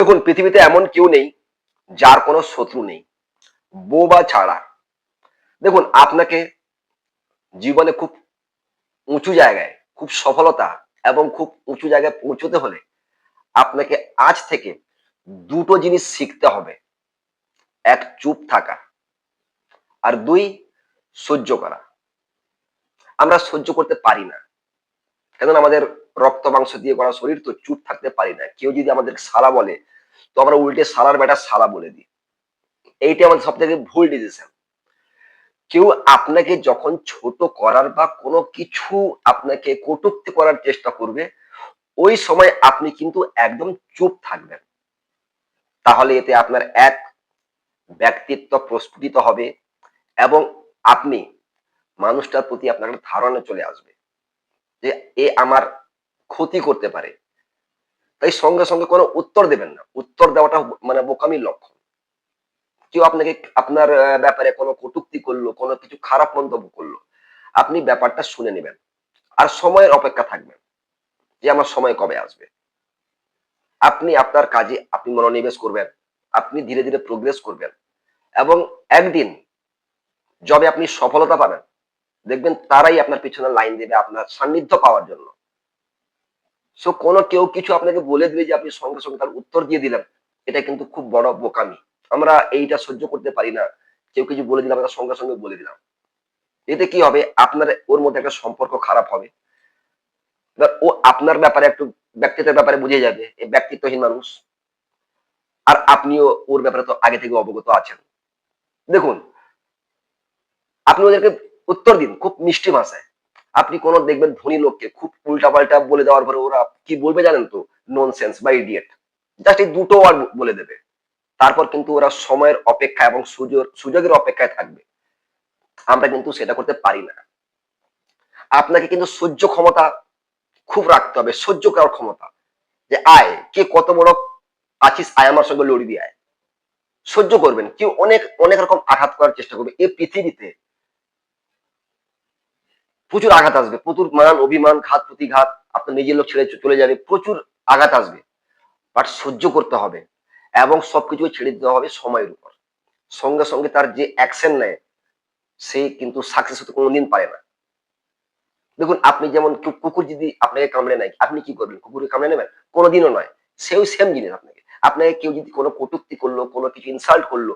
দেখুন, পৃথিবীতে এমন কেউ নেই যার কোনো শত্রু নেই, বোবা ছাড়া। দেখুন, আপনাকে জীবনে খুব উঁচু জায়গায়, খুব সফলতা এবং খুব উঁচু জায়গায় পৌঁছতে হলে আপনাকে আজ থেকে দুটো জিনিস শিখতে হবে। এক, চুপ থাকা আর দুই, সহ্য করা। আমরা সহ্য করতে পারি না। কেন আমাদের রক্ত মাংস দিয়ে করা শরীর তো চুপ থাকতে পারি না। কেউ যদি আমাদের সালা বলে, তো আমরা উল্টে সালার বেটা সালা বলে দিই। এইটা আমাদের সব থেকে ভুল ডিসিশন কেউ আপনাকে যখন ছোট করার বা কোনো কিছু আপনাকে কটুক্তি করার চেষ্টা করবে, ওই সময় আপনি কিন্তু একদম চুপ থাকবেন। তাহলে এতে আপনার এক, ব্যক্তিত্ব প্রস্ফুটিত হবে এবং আপনি মানুষটার প্রতি আপনার ধারণা চলে আসবে যে, এ আমার ক্ষতি করতে পারে। তাই সঙ্গে সঙ্গে কোনো উত্তর দেবেন না। উত্তর দেওয়াটা মানে বোকামির লক্ষণ। কেউ আপনাকে আপনার ব্যাপারে কোনো কটুক্তি করল, কোনো কিছু খারাপ মন্তব্য করল, আপনি ব্যাপারটা শুনে নেবেন। আর সময়ের অপেক্ষা থাকবেন যে আমার সময় কবে আসবে। আপনি আপনার কাজে আপনি মনোনিবেশ করবেন, আপনি ধীরে ধীরে প্রোগ্রেস করবেন এবং একদিন যবে আপনি সফলতা পাবেন। দেখবেন তারাই আপনার পিছনে লাইন দেবে আপনার সান্নিধ্য পাওয়ার জন্য। সো কোনো কেউ কিছু আপনাকে বলে দিলে যে, আপনি সঙ্গে সঙ্গে তার উত্তর দিয়ে দিলেন এটা কিন্তু খুব বড় বোকামি। আমরা এইটা সহ্য করতে পারি না। কেউ কিছু বলে দিলাম, আমরা সঙ্গে সঙ্গে বলে দিলাম। এতে কি হবে? আপনার, ওর মধ্যে একটা সম্পর্ক খারাপ হবে। এবার ও আপনার ব্যাপারে একটু ব্যক্তিত্বের ব্যাপারে বুঝে যাবে। এই ব্যক্তিত্বহীন মানুষ। আর আপনিও ওর ব্যাপারে তো আগে থেকে অবগত আছেন। দেখুন, আপনি ওদেরকে উত্তর দিন, খুব মিষ্টি ভাষায়। আপনি কোন দেখবেন ধনী লোককে খুব উল্টা পাল্টা বলে দেওয়ার পরে ওরা কি বলবে জানেন তো? নন সেন্স বা ইডিয়েট জাস্ট এই দুটো ওয়ার্ড বলে দেবে। তারপর কিন্তু ওরা সময়ের অপেক্ষা এবং সুযোগ সুযোগের অপেক্ষায় থাকবে। আমরা কিন্তু সেটা করতে পারি না। আপনাকে কিন্তু সহ্য ক্ষমতা খুব রাখতে হবে, সহ্য করার ক্ষমতা। যে আয়, কে কত বড় আছিস, আয় আমার সঙ্গে লড়বি, আয়। সহ্য করবেন। কেউ অনেক অনেক রকম আঘাত করার চেষ্টা করবে। এই পৃথিবীতে প্রচুর আঘাত আসবে। প্রচুর মান, অভিমান, ঘাত, প্রতিঘাত, আপনার নিজের লোক ছেড়ে চলে যাবে, প্রচুর আঘাত আসবে। বাট সহ্য করতে হবে এবং সবকিছু ছেড়ে দিতে হবে সময়ের উপর। সঙ্গে সঙ্গে তার যে অ্যাকশন নেয়, সে কিন্তু সাকসেস হতে কোনোদিন পারে না। দেখুন, আপনি যেমন কুকুর যদি আপনাকে কামড়ে নেয়, আপনি কি করবেন? কুকুরকে কামড়ে নেবেন? কোনোদিনও নয়। সেও সেম জিনিস আপনাকে। আপনাকে কেউ যদি কোনো কটুক্তি করল, কোনো কিছু ইনসাল্ট করল,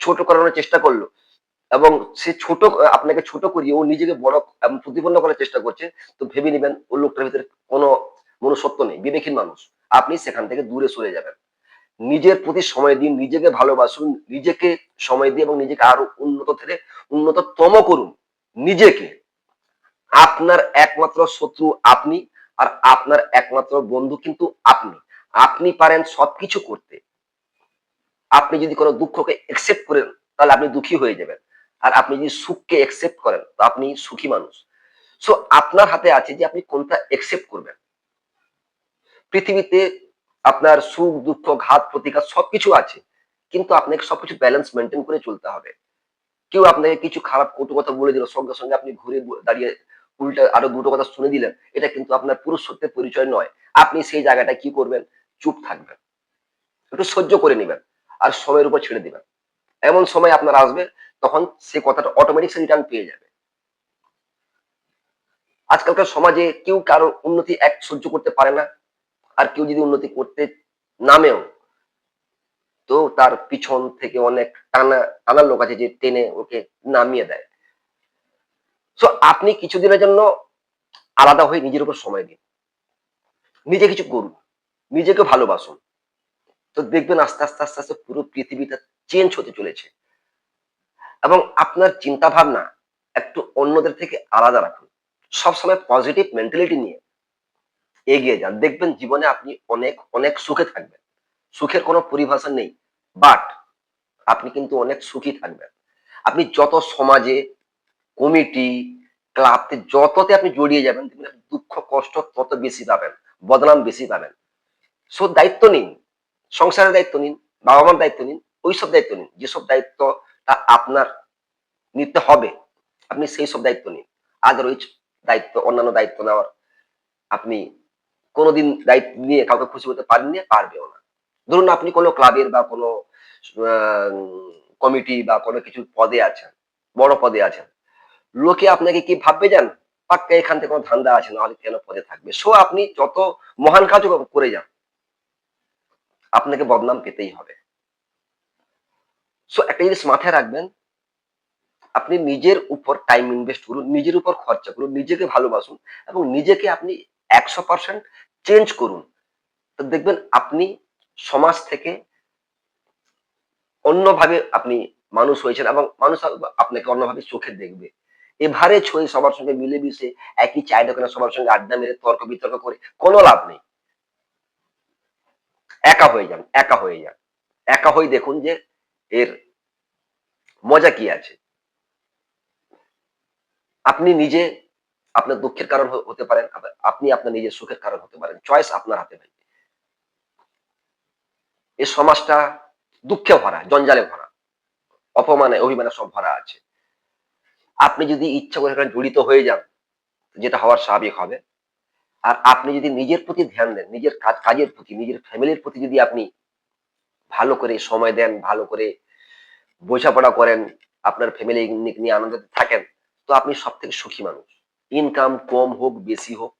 ছোট করানোর চেষ্টা করল এবং সে ছোট, আপনাকে ছোট করিয়ে ও নিজেকে বড় প্রতিপন্ন করার চেষ্টা করছে, তো ভেবে নেবেন ও লোকটার ভিতরে কোনো মনুষ্যত্ব নেই, বিবেকহীন মানুষ। আপনি সেখান থেকে দূরে সরে যাবেন। নিজের প্রতি সময় দিন, নিজেকে ভালোবাসুন, নিজেকে সময় দিয়ে এবং নিজেকে আরও উন্নত থেকে, উন্নততম করুন। নিজেকে। আপনার একমাত্র শত্রু আপনি আর আপনার একমাত্র বন্ধু কিন্তু আপনি। আপনি পারেন সবকিছু করতে। আপনি যদি কোনো দুঃখকে একসেপ্ট করেন, তাহলে আপনি দুঃখী হয়ে যাবেন। আর আপনি যদি সুখকে একসেপ্ট করেন, তো আপনি সুখী মানুষ। সো আপনার হাতে আছে যে আপনি কোনটা একসেপ্ট করবেন। পৃথিবীতে আপনার সুখ, দুঃখ, ঘাত, প্রতিঘাত সবকিছু আছে, কিন্তু আপনাকে সবকিছু ব্যালেন্স মেনটেন করে চলতে হবে। কেউ আপনাকে কিছু খারাপ কটু কথা বলে দিল, সঙ্গে সঙ্গে আপনি ঘুরে দাঁড়িয়ে উল্টা আরও দুটো কথা শুনে দিলেন, এটা কিন্তু আপনার পুরুষত্বের পরিচয় নয়। আপনি সেই জায়গাটা কি করবেন? চুপ থাকবেন। একটু সহ্য করে নেবেন, আর সময়ের উপর ছেড়ে দিবেন। এমন সময় আপনার আসবে, তখন সে কথাটা অটোমেটিক রিটার্ন পেয়ে যাবে। আজকালকার সমাজে কেউ কারও উন্নতি এক সহ্য করতে পারে না, আর কেউ যদি উন্নতি করতে নামেও, তো তার পিছন থেকে অনেক টানা টানার লোক আছে যে টেনে ওকে নামিয়ে দেয়। সো আপনি কিছুদিনের জন্য আলাদা হয়ে নিজের উপর সময় দিন। নিজে কিছু করুন, নিজেকে ভালোবাসুন। তো দেখবেন আস্তে আস্তে আস্তে আস্তে পুরো পৃথিবীটা চেঞ্জ হতে চলেছে। এবং আপনার চিন্তা ভাবনা একটু অন্যদের থেকে আলাদা রাখুন। সবসময় পজিটিভ মেন্টালিটি নিয়ে এগিয়ে যান। দেখবেন জীবনে আপনি অনেক অনেক সুখে থাকবেন। সুখের কোনো পরিভাষা নেই। বাট আপনি কিন্তু অনেক সুখী থাকবেন। আপনি যত সমাজে কমিটি ক্লাবতে যততে আপনি জড়িয়ে যাবেন দুঃখ, কষ্ট তত বেশি পাবেন, বদনাম বেশি পাবেন। সো দায়িত্ব নিন। সংসারের দায়িত্ব নিন বাবা মার দায়িত্ব নিন। ওইসব দায়িত্ব নিন। যেসব দায়িত্বটা আপনার নিতে হবে, আপনি সেই সব দায়িত্ব নিন। আদারওয়াইজ দায়িত্ব, অন্যান্য দায়িত্ব নেওয়ার। আপনি কোনোদিন দায়িত্ব নিয়ে কাউকে খুশি করতে পারেননি, পারবেও না। ধরুন আপনি কোনো ক্লাবের বা কোনো কমিটি বা কোনো কিছু পদে আছেন, বড় পদে আছেন। লোকে আপনাকে কি ভাববে যান পাক্কা এখান থেকে কোনো ধান্দা আছে, নাহলে কেন পদে থাকবে? সো আপনি যত মহান কাজও করে যান। আপনাকে বদনাম পেতেই হবে। সো একটা জিনিস মাথায় রাখবেন, আপনি নিজের উপর টাইম ইনভেস্ট করুন, নিজের উপর খরচা করুন, নিজেকে ভালোবাসুন এবং নিজেকে আপনি একশো পার্সেন্ট চেঞ্জ করুন। তো দেখবেন আপনি সমাজ থেকে অন্যভাবে আপনি মানুষ হয়েছেন এবং মানুষ আপনাকে অন্যভাবে চোখে দেখবে। এভারে ছই সবার সঙ্গে মিলেমিশে একই চায় দোকানে সবার সঙ্গে আড্ডা মেরে তর্ক বিতর্ক করে কোনো লাভ নেই। একা হয়ে যান, একা হয়ে যান। একা হয়ে দেখুন যে এর মজা কি আছে? আপনি নিজে আপনার দুঃখের কারণ হতে পারেন আপনি আপনার নিজের সুখের কারণ হতে পারেন চয়েস আপনার হাতে ভাই এই সমাজটা দুঃখে ভরা, জঞ্জালে ভরা, অপমানে, অভিমানে সব ভরা আছে। আপনি যদি ইচ্ছা করে এখানে জড়িত হয়ে যান, যেটা হওয়ার স্বাভাবিক হবে। আর আপনি যদি নিজের প্রতি ধ্যান দেন, নিজের কাজ কাজের প্রতি, নিজের ফ্যামিলির প্রতি যদি আপনি ভালো করে সময় দেন, ভালো করে বোঝাপড়া করেন, আপনার ফ্যামিলি নিয়ে আনন্দে থাকেন, তো আপনি সব থেকে সুখী মানুষ। ইনকাম কম হোক, বেশি হোক,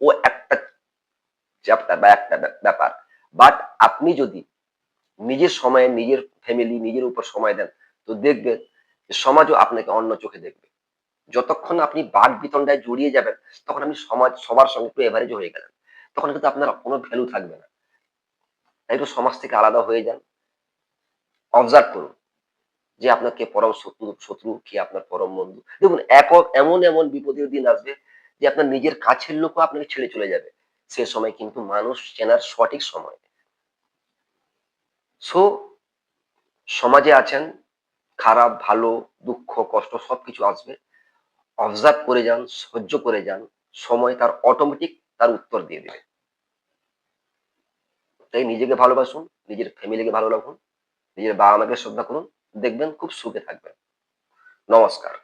ও একটা চ্যাপ্টার বা একটা ব্যাপার। বাট আপনি যদি নিজের সময়ে, নিজের ফ্যামিলি নিজের উপর সময় দেন, তো দেখবেন সমাজও আপনাকে অন্য চোখে দেখবে। যতক্ষণ আপনি বাদ বিতণ্ডায় জড়িয়ে যাবেন, তখন আপনি সমাজ, সবার সঙ্গে একটু এভারেজ হয়ে গেলেন। তখন কিন্তু আপনার কোনো ভ্যালু থাকবে না। একটু সমাজ থেকে আলাদা হয়ে যান। অবজার্ভ করুন যে আপনার কে পরম শত্রু শত্রু, কি আপনার পরম বন্ধু। দেখুন, একক, এমন এমন বিপদের দিন আসবে যে আপনার নিজের কাছের লোকও আপনাকে ছেড়ে চলে যাবে। সে সময় কিন্তু মানুষ চেনার সঠিক সময়। সো সমাজে আছেন, খারাপ, ভালো, দুঃখ, কষ্ট সবকিছু আসবে। অবজার্ভ করে যান, সহ্য করে যান, সময় তার অটোমেটিক তার উত্তর দিয়ে দেবে। তাই নিজেকে ভালোবাসুন, নিজের ফ্যামিলিকে ভালো রাখুন, নিজের বাবা মাকে শ্রদ্ধা করুন, দেখবেন খুব সুখে থাকবেন। নমস্কার।